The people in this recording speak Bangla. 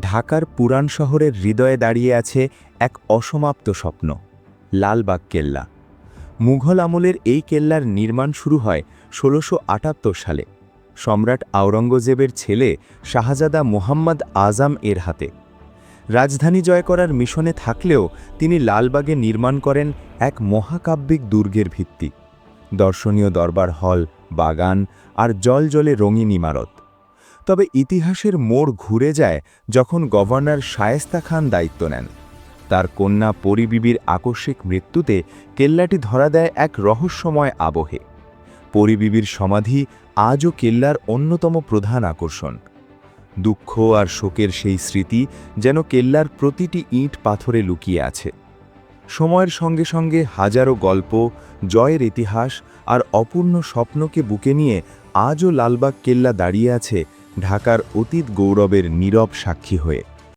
ঢাকার পুরাণ শহরের হৃদয়ে দাঁড়িয়ে আছে এক অসমাপ্ত স্বপ্ন, লালবাগ কেল্লা। মুঘল আমলের এই কেল্লার নির্মাণ শুরু হয় ষোলোশো আটাত্তর সালে। সম্রাট আওরঙ্গজেবের ছেলে শাহজাদা মোহাম্মদ আজাম এর হাতে। রাজধানী জয় করার মিশনে থাকলেও তিনি লালবাগে নির্মাণ করেন এক মহাকাব্যিক দুর্গের ভিত্তি। দর্শনীয় দরবার হল, বাগান আর জল জলে রঙিন ইমারত। তবে ইতিহাসের মোড় ঘুরে যায় যখন গভর্নর শায়েস্তা খান দায়িত্ব নেন। তার কন্যা পরিবিবির আকস্মিক মৃত্যুতে কেল্লাটি ধরা দেয় এক রহস্যময় আবহে। পরিবিবির সমাধি আজও কেল্লার অন্যতম প্রধান আকর্ষণ। দুঃখ আর শোকের সেই স্মৃতি যেন কেল্লার প্রতিটি ইঁট পাথরে লুকিয়ে আছে। সময়ের সঙ্গে সঙ্গে হাজারো গল্প, জয়ের ইতিহাস আর অপূর্ণ স্বপ্নকে বুকে নিয়ে আজও লালবাগ কেল্লা দাঁড়িয়ে আছে ঢাকার অতীত গৌরবের নীরব সাক্ষী হয়ে